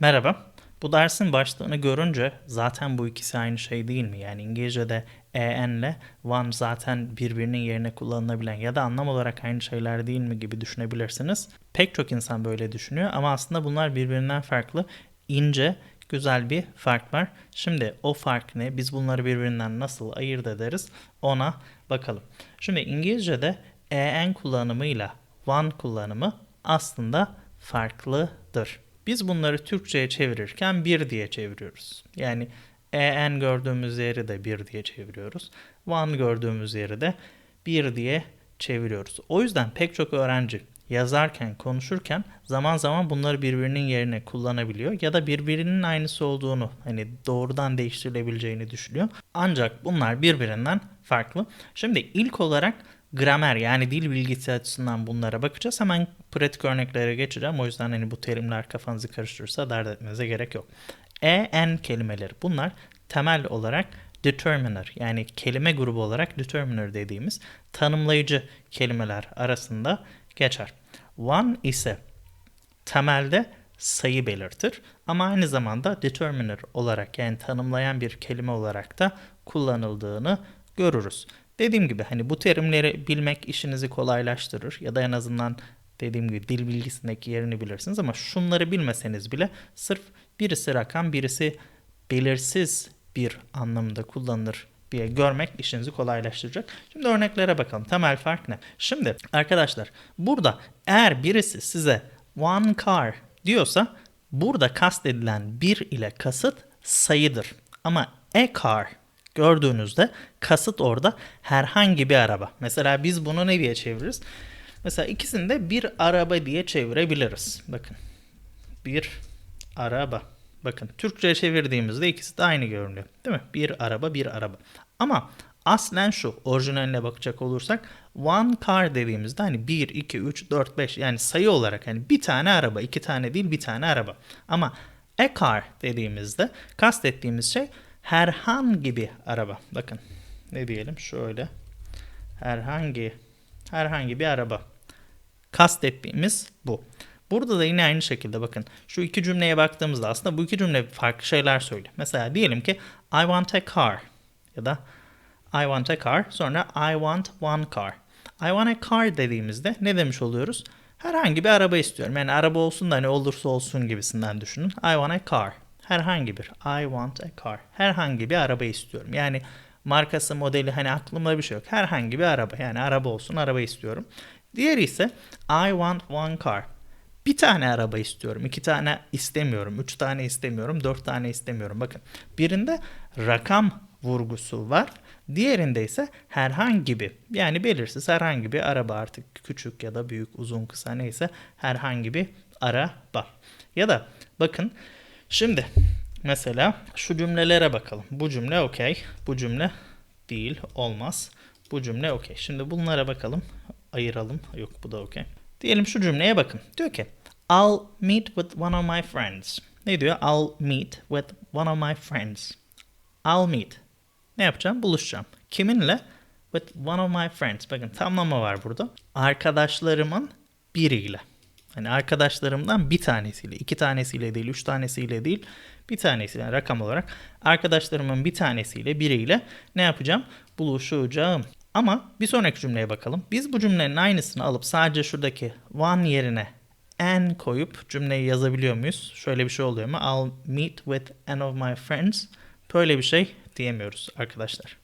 Merhaba. Bu dersin başlığını görünce zaten bu ikisi aynı şey değil mi? Yani İngilizce'de en ile one zaten birbirinin yerine kullanılabilen ya da anlam olarak aynı şeyler değil mi gibi düşünebilirsiniz. Pek çok insan böyle düşünüyor ama aslında bunlar birbirinden farklı. ince, güzel bir fark var. Şimdi o fark ne? Biz bunları birbirinden nasıl ayırt ederiz? Ona bakalım. Şimdi İngilizce'de en kullanımıyla one kullanımı aslında farklıdır. Biz bunları Türkçe'ye çevirirken bir diye çeviriyoruz. Yani en gördüğümüz yeri de bir diye çeviriyoruz. One gördüğümüz yeri de bir diye çeviriyoruz. O yüzden pek çok öğrenci yazarken, konuşurken zaman zaman bunları birbirinin yerine kullanabiliyor ya da birbirinin aynısı olduğunu hani doğrudan değiştirilebileceğini düşünüyor. Ancak bunlar birbirinden farklı. Şimdi ilk olarak gramer yani dil bilgisi açısından bunlara bakacağız. Hemen pratik örneklere geçeceğim. O yüzden hani bu terimler kafanızı karıştırırsa dert etmenize gerek yok. E, en kelimeleri bunlar temel olarak determiner yani kelime grubu olarak determiner dediğimiz tanımlayıcı kelimeler arasında geçer. One ise temelde sayı belirtir ama aynı zamanda determiner olarak yani tanımlayan bir kelime olarak da kullanıldığını görürüz. Dediğim gibi hani bu terimleri bilmek işinizi kolaylaştırır ya da en azından dediğim gibi dil bilgisindeki yerini bilirsiniz ama şunları bilmeseniz bile sırf birisi rakam birisi belirsiz bir anlamda kullanılır diye görmek işinizi kolaylaştıracak. Şimdi örneklere bakalım. Temel fark ne? Şimdi arkadaşlar burada eğer birisi size one car diyorsa burada kastedilen bir ile kasıt sayıdır. Ama a car gördüğünüzde kasıt orada herhangi bir araba. Mesela biz bunu ne diye çeviririz? Mesela ikisini de bir araba diye çevirebiliriz. Bakın. Bir araba. Bakın Türkçe'ye çevirdiğimizde ikisi de aynı görünüyor. Değil mi? Bir araba, bir araba. Ama aslen şu orijinaline bakacak olursak one car dediğimizde hani 1, 2, 3, 4, 5 yani sayı olarak hani bir tane araba, iki tane değil bir tane araba. Ama a car dediğimizde kastettiğimiz şey herhangi bir araba. Bakın ne diyelim şöyle herhangi herhangi bir araba. Kastettiğimiz bu. Burada da yine aynı şekilde bakın şu iki cümleye baktığımızda aslında bu iki cümle farklı şeyler söylüyor. Mesela diyelim ki I want a car ya da I want a car sonra I want one car. I want a car dediğimizde ne demiş oluyoruz? Herhangi bir araba istiyorum. Yani araba olsun da ne olursa olsun gibisinden düşünün. I want a car. Herhangi bir. I want a car. Herhangi bir araba istiyorum. Yani markası, modeli hani aklımda bir şey yok. Herhangi bir araba. Yani araba olsun araba istiyorum. Diğeri ise I want one car. Bir tane araba istiyorum. iki tane istemiyorum. Üç tane istemiyorum. Dört tane istemiyorum. Bakın birinde rakam vurgusu var. Diğerinde ise herhangi bir yani belirsiz herhangi bir araba artık küçük ya da büyük uzun kısa neyse herhangi bir araba. Ya da bakın şimdi mesela şu cümlelere bakalım. Bu cümle okey. Bu cümle değil olmaz. Bu cümle okey. Şimdi bunlara bakalım. Ayıralım. Yok bu da okey. Diyelim şu cümleye bakın. Diyor ki I'll meet with one of my friends. Ne diyor? I'll meet with one of my friends. I'll meet. Ne yapacağım? Buluşacağım. Kiminle? With one of my friends. Bakın tamlama var burada. Arkadaşlarımın biriyle. Hani arkadaşlarımdan bir tanesiyle, iki tanesiyle değil, üç tanesiyle değil, bir tanesiyle yani rakam olarak arkadaşlarımın bir tanesiyle, biriyle ne yapacağım? Buluşacağım. Ama bir sonraki cümleye bakalım. Biz bu cümlenin aynısını alıp sadece şuradaki one yerine an koyup cümleyi yazabiliyor muyuz? Şöyle bir şey oluyor mu? I'll meet with an of my friends. Böyle bir şey diyemiyoruz arkadaşlar.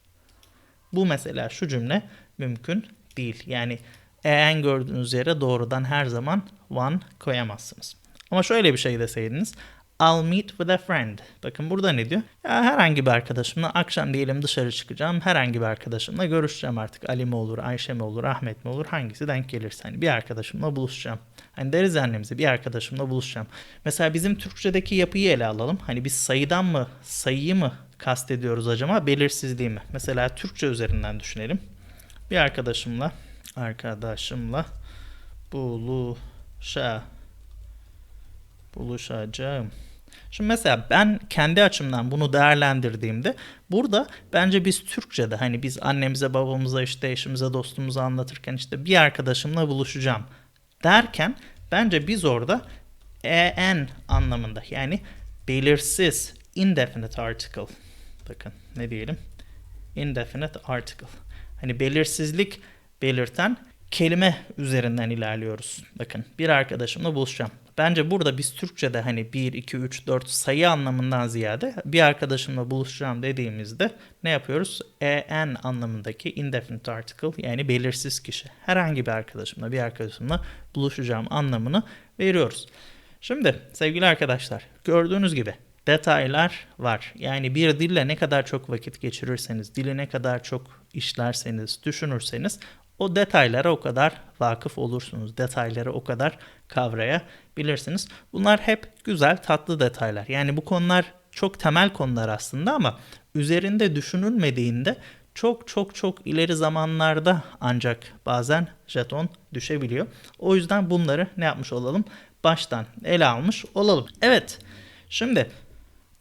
Bu mesela şu cümle mümkün değil. Yani en gördüğünüz yere doğrudan her zaman one koyamazsınız. Ama şöyle bir şey deseydiniz. I'll meet with a friend. Bakın burada ne diyor? Ya herhangi bir arkadaşımla akşam diyelim dışarı çıkacağım. Herhangi bir arkadaşımla görüşeceğim artık. Ali mi olur, Ayşe mi olur, Ahmet mi olur? Hangisi denk gelirse. Hani bir arkadaşımla buluşacağım. Hani deriz annemize bir arkadaşımla buluşacağım. Mesela bizim Türkçedeki yapıyı ele alalım. Hani biz sayıdan mı, sayıyı mı kastediyoruz acaba? Belirsizliği mi? Mesela Türkçe üzerinden düşünelim. Bir arkadaşımla, arkadaşımla buluşa, buluşacağım. Şimdi mesela ben kendi açımdan bunu değerlendirdiğimde burada bence biz Türkçe'de hani biz annemize babamıza işte eşimize dostumuza anlatırken işte bir arkadaşımla buluşacağım derken bence biz orada en anlamında yani belirsiz indefinite article. Bakın ne diyelim? Indefinite article. Hani belirsizlik belirten kelime üzerinden ilerliyoruz. Bakın bir arkadaşımla buluşacağım. Bence burada biz Türkçe'de hani 1, 2, 3, 4 sayı anlamından ziyade bir arkadaşımla buluşacağım dediğimizde ne yapıyoruz? En anlamındaki indefinite article yani belirsiz kişi. Herhangi bir arkadaşımla bir arkadaşımla buluşacağım anlamını veriyoruz. Şimdi sevgili arkadaşlar gördüğünüz gibi detaylar var. Yani bir dille ne kadar çok vakit geçirirseniz, dili ne kadar çok işlerseniz, düşünürseniz o detaylara o kadar vakıf olursunuz. Detayları o kadar kavrayabilirsiniz. Bunlar hep güzel, tatlı detaylar. Yani bu konular çok temel konular aslında ama üzerinde düşünülmediğinde çok çok çok ileri zamanlarda ancak bazen jeton düşebiliyor. O yüzden bunları ne yapmış olalım? Baştan ele almış olalım. Evet. Şimdi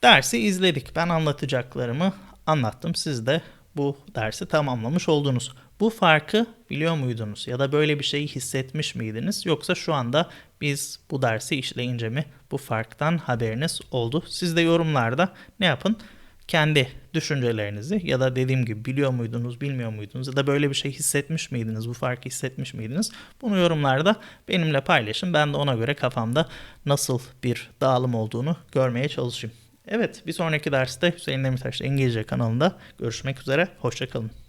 dersi izledik. Ben anlatacaklarımı anlattım. Siz de bu dersi tamamlamış oldunuz. Bu farkı biliyor muydunuz ya da böyle bir şeyi hissetmiş miydiniz yoksa şu anda biz bu dersi işleyince mi bu farktan haberiniz oldu? Siz de yorumlarda ne yapın? Kendi düşüncelerinizi ya da dediğim gibi biliyor muydunuz, bilmiyor muydunuz ya da böyle bir şey hissetmiş miydiniz, bu farkı hissetmiş miydiniz? Bunu yorumlarda benimle paylaşın. Ben de ona göre kafamda nasıl bir dağılım olduğunu görmeye çalışayım. Evet bir sonraki derste Hüseyin Demirtaş İngilizce kanalında görüşmek üzere. Hoşçakalın.